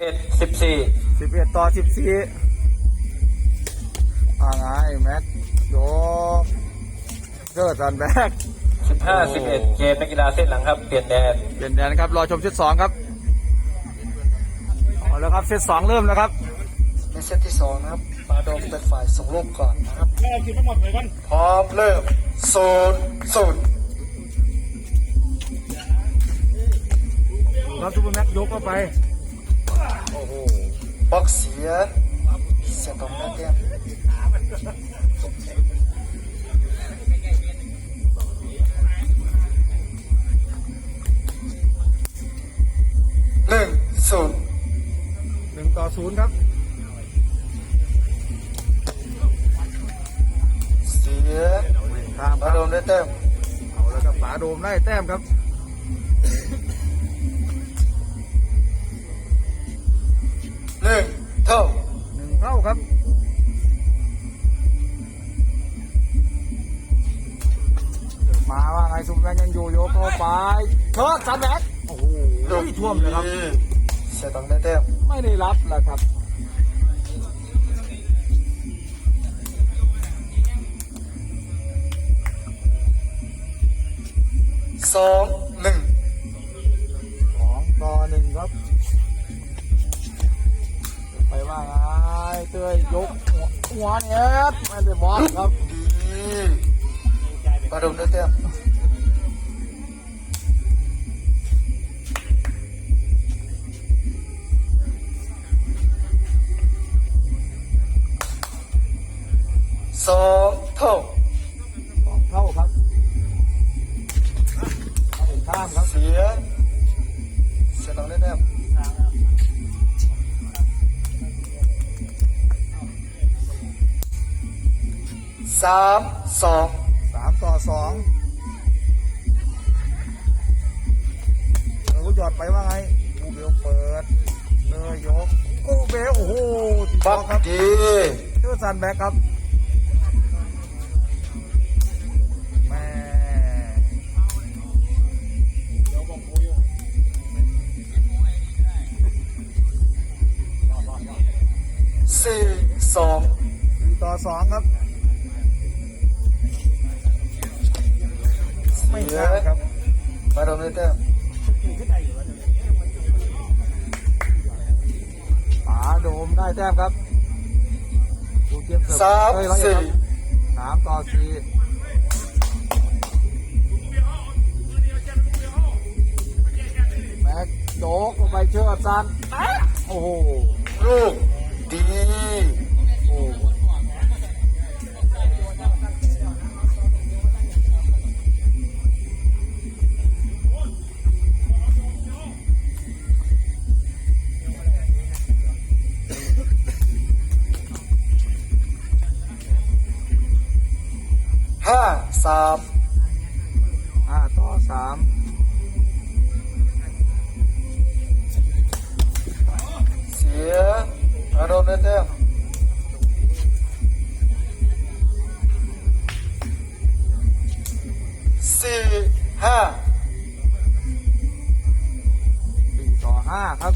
เอ็ดสิบสี่สิบเอ็ดต่อสิบสี่อ่าไงแม็กโยกเกิดสันแบกสิบห้าสิบเอ็ดเกมนักกีฬาเส้นหลังครับเปลี่ยนแดนเปลี่ยนแดนครับรอชมเซตสองครับเอาแล้วครับเซตสองเริ่มแล้วครับในเซตที่สองนะครับปาโดมเป็นฝ่ายส่งลูกก่อนนะครับแม่กินทั้งหมดเลยกันพร้อมเริ่มศูนย์ศูนย์ครับซูเปอร์แม็กยกเข้าไป โอ้โหบล็อกเสียเสียตรงนั้นเนี่ยหนึ่งศูนย์หนึ่งต่อศูนย์ครับ เสียตามคปารับโดมได้แต้มเอาแล้วครับป๋าโดมได้แต้มครับ หนึ่งเท่าหนึ่งเท่าครับเดี๋ยวมาว่าไงซูเปอร์แม็กยังอยู่โยกเข้าไปเชิดสันแบกโอ้โหท่วมเลยครับเสียตรงได้แต้มไม่ได้รับแล้วครับสองหนึ่งสองต่อหนึ่งครับ เตยยกหัวหัวเนี้ยไม่ได้บอลครับดีปาโดมด้แต้มสองเท่า ติดบบัล็อกกครับดีเชื่อซันแบ็กครับามสี่สามต่อสี่แม็กโจกลงไปเชื่อซันโอ้โหลูกดีโอ้ 啊好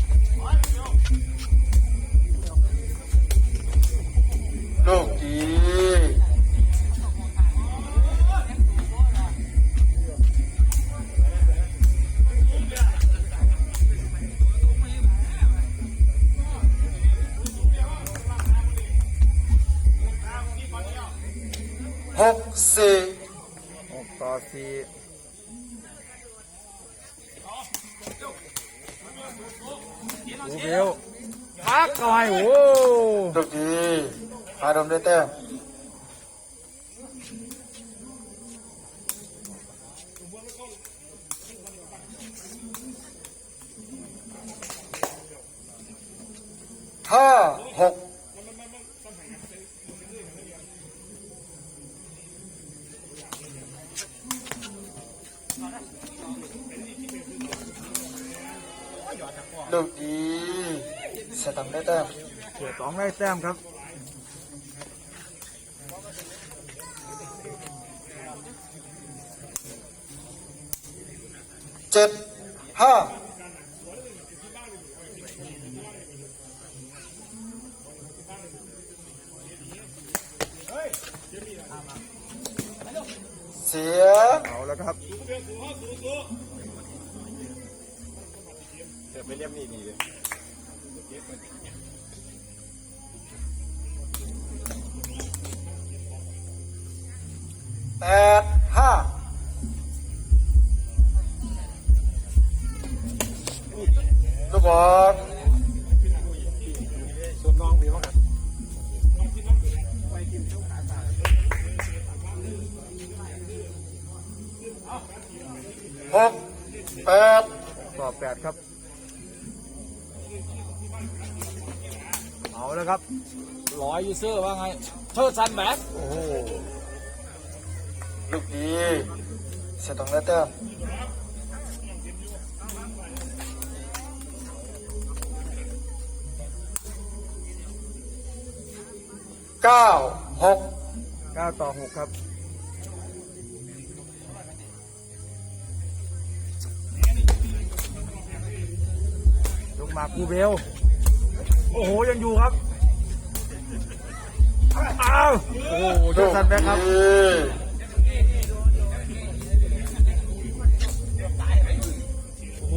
ได้แต้มครับเจ็ดห้าเสียเอาแล้วครับเสียไปเรียบนี่นี่เลย แปดห้าลูกบอลส่วนน้องมีบ้างครับหกแปดต่อแปดครับ เอาแล้วครับร้อยยูเซอร์ว่าไงเทิดซันแบ็ค เก้าหกเก้าต่อหกครับยกมากูเบล โอ้โห ยังอยู่ครับ อ้าว โอ้โหจอสันแบ็คครับ โอ้โห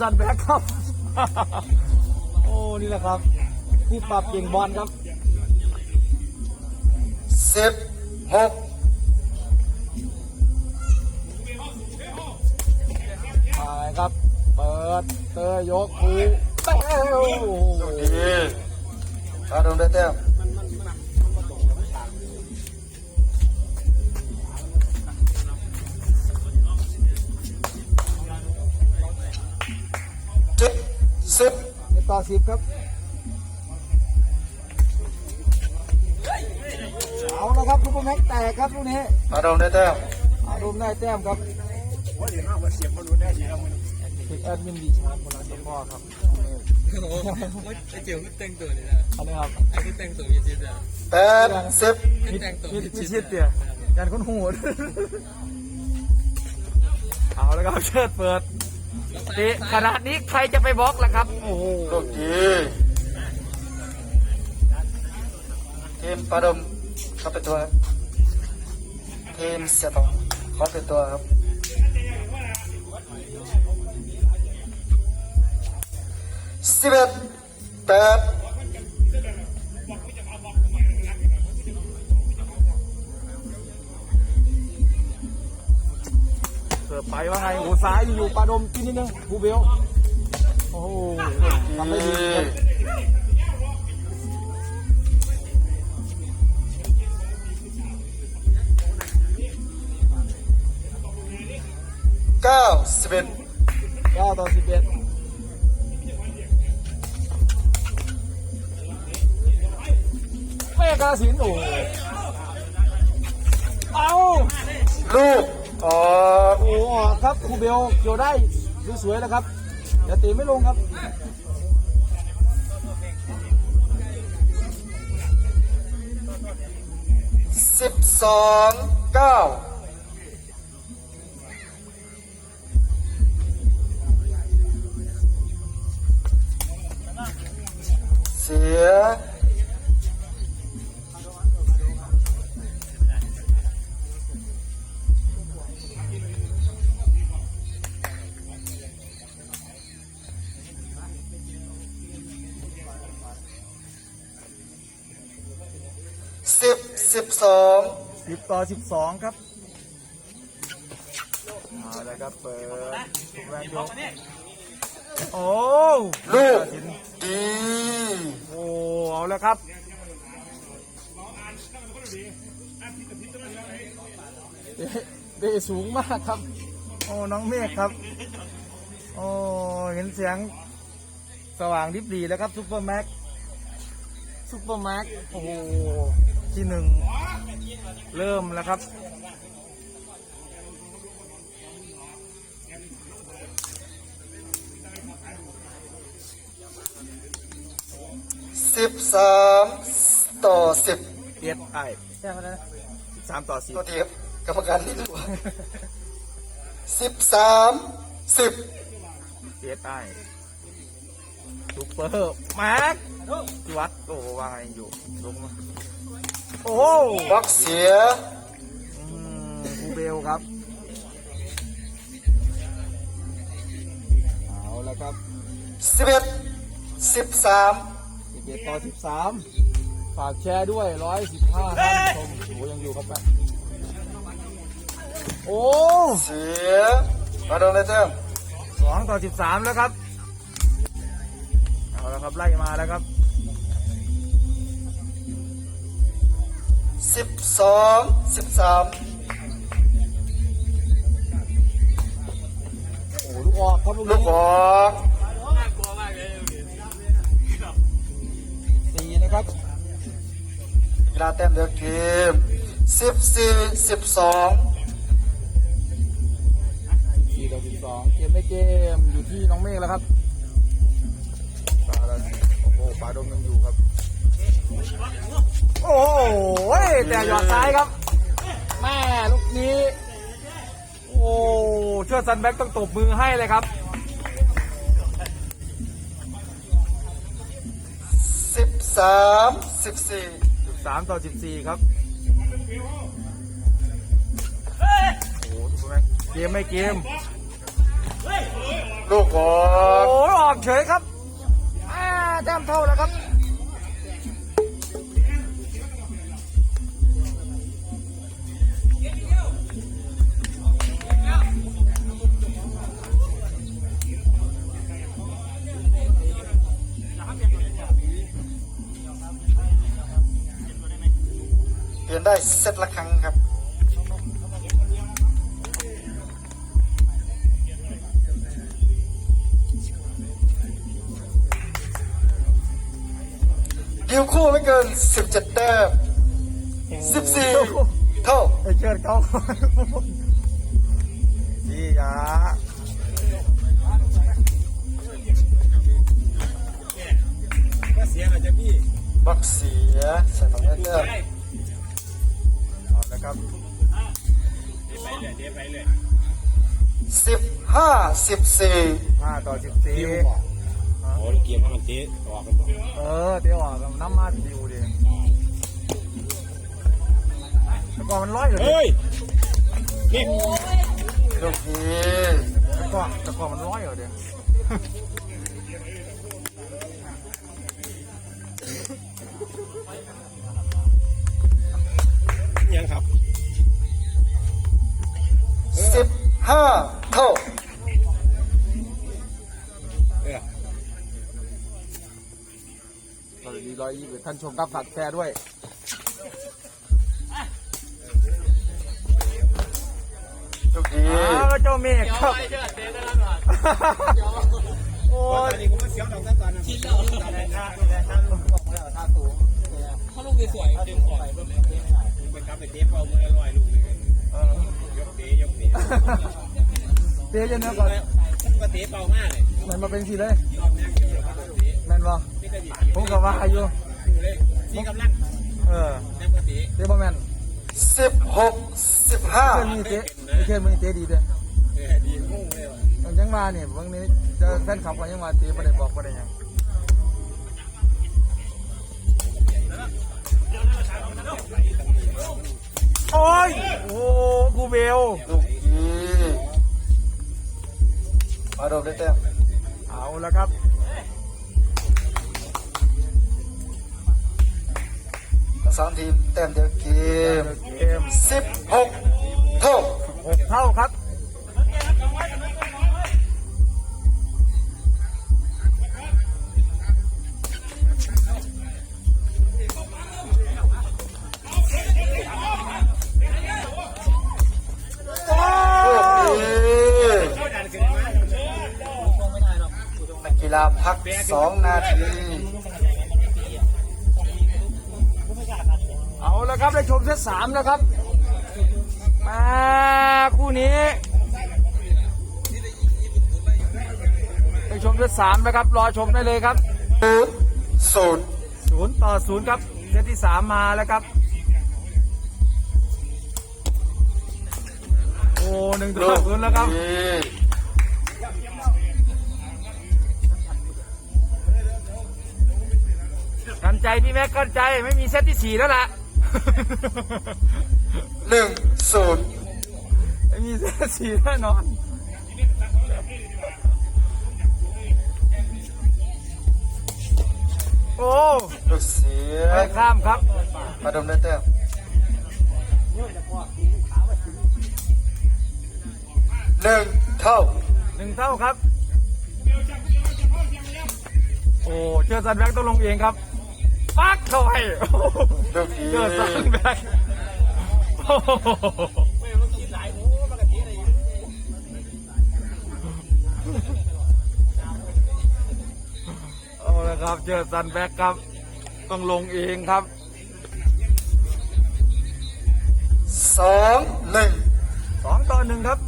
สันแบ็คครับ โอ้ นี่แหละครับ ผู้ปรับเก่งบอลครับ สิบหกมาครับ เปิดเตยยกคูเต้าลูกดีพาดงได้แต้มเจ็ดสิบต่อสิบครับ ครับทุกคนแม็กแตกครับลูกนี้พาดงได้แต้มอารมณ์ได้แต้มครับติดแอดมินดีชาร์จคนละเฉพาะครับไอเจียวขึ้นแต่งตัวเลยนะอันนี้ครับไอ้ขึ้นแต่งตัวยี่สิบอะแปดสิบขึ้นแต่งตัวมิดมิดชิดเตี่ยยันคนหูดเอาแล้วครับเชิดเปิดเตะขนาดนี้ใครจะไปบล็อกล่ะครับ โอ้โหลูกดีทีมปาดม เข้าไปตัวครับทีมเสียตองเข้าไปตัวครับสิบเอ็ดแปดเสิร์ฟไปว่าไงโอ้โหซ้ายอยู่ปลาดมที่นี่นึงบูเบล โอ้โหทำได้ดี เก้าสิบเอ็ดเก้าต่อสิบเอ็ดแม่กาลสินธุ์โอ้โหเอาลูกออกโอ้โหครับครูเบลเกี่ยวได้สวยๆแล้วครับอย่าตีไม่ลงครับสิบสองเก้า เสีย สิบสิบสองสิบต่อสิบสองครับเอาละครับเปิดถูกแรงยก โอ้ลูกสินดีโอ้เอาแล้วครับ เดสูงมากครับ โอ้น้องเมฆครับ โอ้เห็นเสียงสว่างดิบดีแล้วครับซุปเปอร์แม็กซุปเปอร์แม็กโอ้โหที่หนึ่งเริ่มแล้วครับ สิบสามต่อสิบเปียบไอ้สามต่อสี่ต่อเทียบกรรมการนี่ดูสิบสามสิบเปียดไอ้ซูเปอร์มาร์ควัดโอ้วางอะไรอยู่ลงมาโอ้บักเสียอูเบลครับเอาแล้วครับสิบเอ็ดสิบสาม 11ต่อ13ฝากแชร์ด้วย115ท่านชมโอ้ยังอยู่ครับแป๊บโอ้เสียมาโดนเลยเต็มสองต่อสิบสามแล้วครับ เอาแล้วครับไล่มาแล้วครับสิบสองสิบสามโหลูกออกครับลูกลูนี้กออก กีฬาแต้มเดียวเกมสิบสี่สิบสอง4ต่อ12เกมไม่เกมอยู่ที่น้องเมฆแล้วครับปาแล้วโอ้โหปาดมยังอยู่ครับ โอ้โหแต่หยอดซ้ายครับแม่ลูกนี้ โอ้เชื่อซันแบ็กต้องตบมือให้เลยครับสิบสามสิบสี่ 13 ต่อ 14 ครับโอ้โหซุปเปอร์แม็กเกมไม่เกม ลูกออโอ้กโหออกเฉยครับอ่าแต้มเท่าแล้วครับ นได้เซตละครั้งครับดิวคู่ไม่เกิน 17 แต้ม14 เท่าไอเชิดเขาพี่ยาบักเสีย ใส่ตรงนี้เด้อเอาละ ครับสิบห้าสิบสี่5ต่อ14โอ้ยเกียร์มันเจ๊ออกกันบ่เออเดี๋ยวอะน้ำมาดิวดิแล้วก็มันร้อยเลยเฮ้ยนี่ลูกนี้แล้วก็แต่ก่อนมันร้อยเหรอเดี๋ ยวยังครับสิบห้าเท่าเออสวัสดีร้อยยี่สิบท่านชมครับฝากแชร์ด้วยลูกนี้อ้าวเจ้าเมฆครับโอ้ยนี่ผมมาเสียวดอกซะก่อนนะชิ้นแล้วตอนแรกท่าท่าลูกบอกแล้วท่าสูงเขาลูกสวยๆดึงปล่อยไป เตะเตะจะเนื้อก่อนก็เตะเบามากเลยมันมาเป็นสีเลยรอบนี้เกี่ยวกับเตะแมนบ่ไม่ได้ดีผมก็ว่าอยู่อยู่เลยที่กำลังเออเตะเตะบ่แมนสิบหกสิบห้าเพื่อนมีเตะเพื่อนมึงเตะดีเด้อเออดีงงเลยว่ะยังมาเนี่ยบางนี้จอแฟนคลับก็ยังมาเตะบ่ได้บอกบ่ได้หยังโอ้ย โอ้กูเบลลูก มาโดนได้แต้มเอาแล้วครับทั้งสามทีมแต้มเดียวเกมเกมสิบหกเท่าหกเท่าครับ กกีฬาพักสองนาที เอาแล้วครับ ได้ชมเซตสามแล้วครับ มาคู่นี้ ได้ชมเซตสามแล้วครับ รอชมได้เลยครับศูนย์ศูนย์ศูนย์ต่อศูนย์ครับเซตที่สามมาแล้วครับ โอ้หนึ่งต่ลูอกศูนย์แล้วครับ กันใจพี่แม็กกันใจไม่มีเซตที่สี่แล้วล่ะหนึ่งศูนย์ไม่มีเซตสี่แน่นอนโอ้ลูเสียไปข้ามครับ มาดมได้เต็มหนึ่งเท่าหนึ่งเท่าครับ โอ้เชื่อซันแบ็กต้องลงเองครับ ปักเข้าให้ลูกนี้เจอซันแบ็กโอ้โหเอาละครับเจอซันแบ็กครับ ต้องลงเองครับสองหนึ่งสองต่อหนึ่งครับ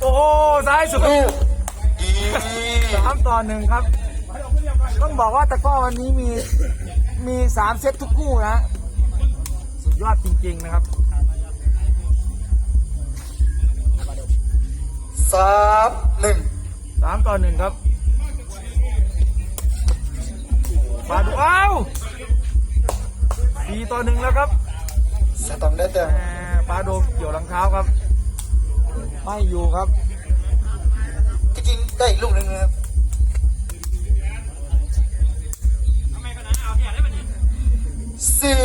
โอ้โหซ้ายสุดลูกดี สามต่อหนึ่งครับ ต้องบอกว่าตะกร้อวันนี้มีมีสามเซตทุกคู่นะ สุดยอดจริงๆนะครับสามหนึ่งสามต่อหนึ่งครับมาดูอ้าวสี่ต่อหนึ่งแล้วครับสตองได้แต้มแหมปลาโดมเกี่ยวรองเท้าครับ ไม่อยู่ครับที่จริงได้อีกลูกหนึ่งนะครับ สี่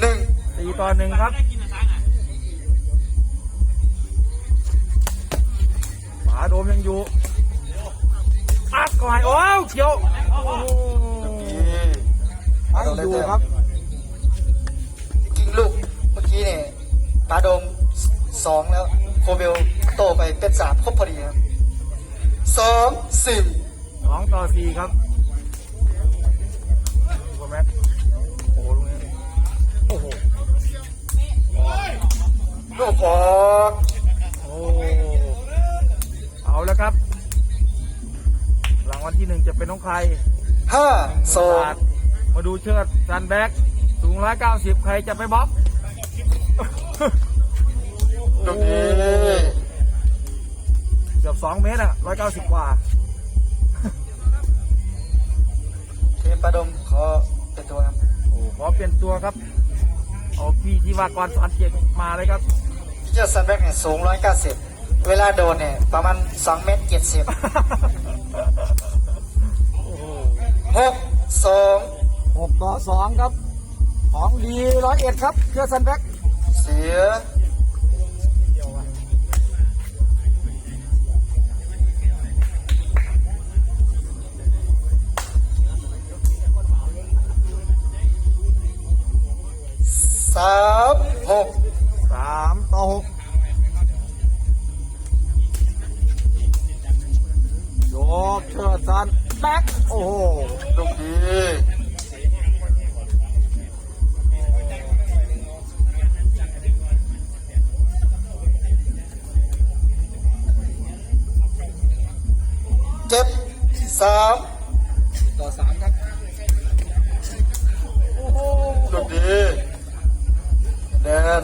หนึ่งสี่ต่อหนึ่งครับปลาโดมยังอยู่อัดก่อนโอ้วเกี่ยวโอ้โหดีไม่อยู่ครับจริงลูกเมื่อกี้เนี่ยปาโดมสองแล้วโคเบลโตไปเป็นสามครบพอดีครับสองสี่สองต่อสี่ครับโอ้แม็ก ลูกออกโอ้เอาแล้วครับรางวัลที่หนึ่งจะเป็นของใครห้าสองมาดูเชิดซันแบ็กสูงร้อยเก้าสิบใครจะไปบล็อกลูกนี้เกือบสองเมตรอะร้อยเก้าสิบกว่าทีมปาดมขอเป็นตัวครับโอ้ขอเปลี่ยนตัวครับเอาพี่ที่ว่ากรสอนเกียรติมาเลยครับ พี่เจ้าซันแบ็กเนี่ยสูงร้อยเก้าสิบเวลาโดนเนี่ยประมาณสองเมตรเจ็ดสิบโอ้โหหกสองหกต่อสองครับ ของดีร้อยเอ็ดครับเชื่อซันแบ็กเสียสา เจ็ดสามต่อสามครับลูกดีแดน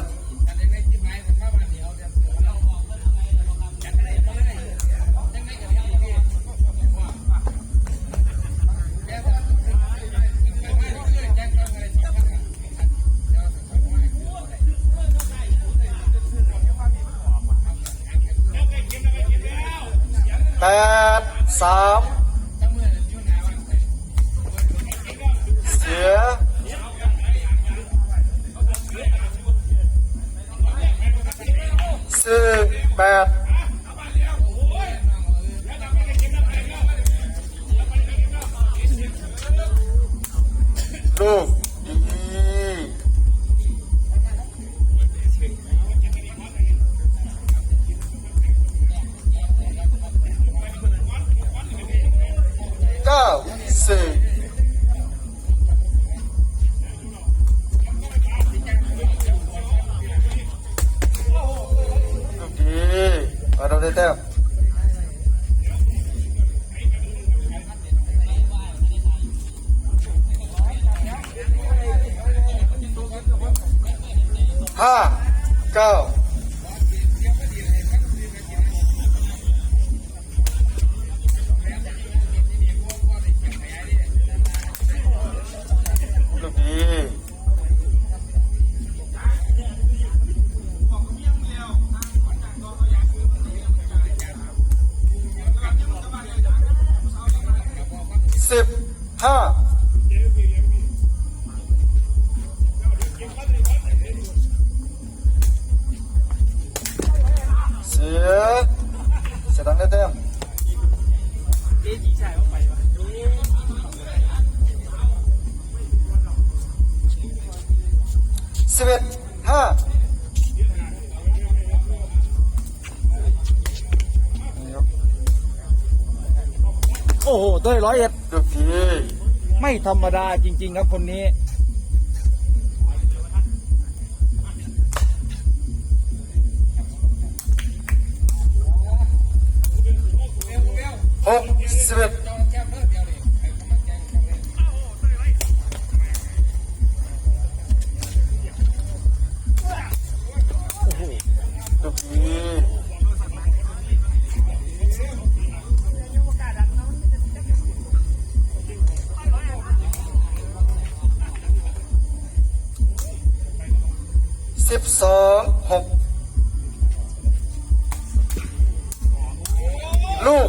โอ้โหเต้ยร้อยเอ็ด ลูกทีไม่ธรรมดาจริง ๆ ครับคนนี้ ลู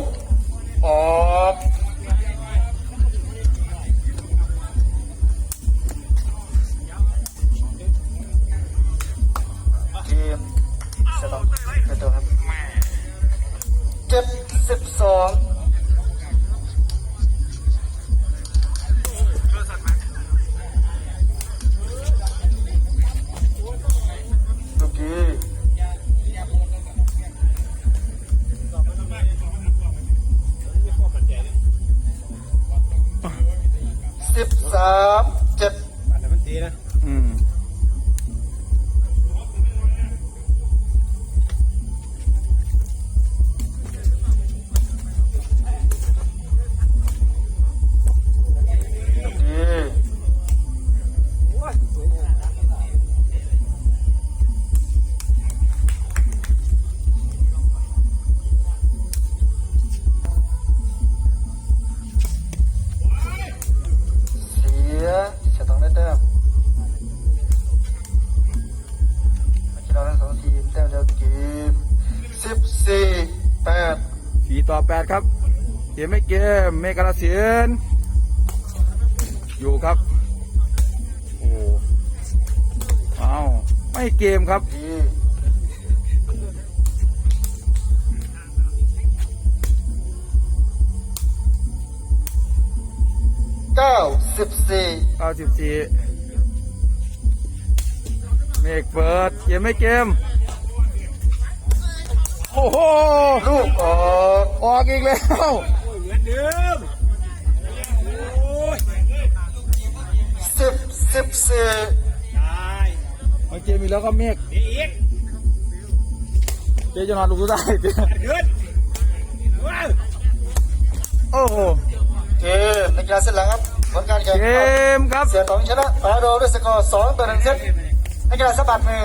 มเมกาลาเสียนอยู่ครับโอ้เอาไม่เกมครับดีเก้าสิบสี่94เมกเปิดเกมไม่เกมโอ้โห ลูกออกออกอีกแล้ว สิบสิบสี่ตายเอาเกมอีกแล้วก็เมกเดี๋ยวอีกเจจะนอนลูกได้เจ๊ขึ้นว้าวโอ้โหเกมนักกีฬาเส้นหลังครับผลการแข่งเกขันมครับเสียตองชนะปาโดด้วยสกอร์สองต่อหนึ่งเซตนักกีฬาสะบัดมือ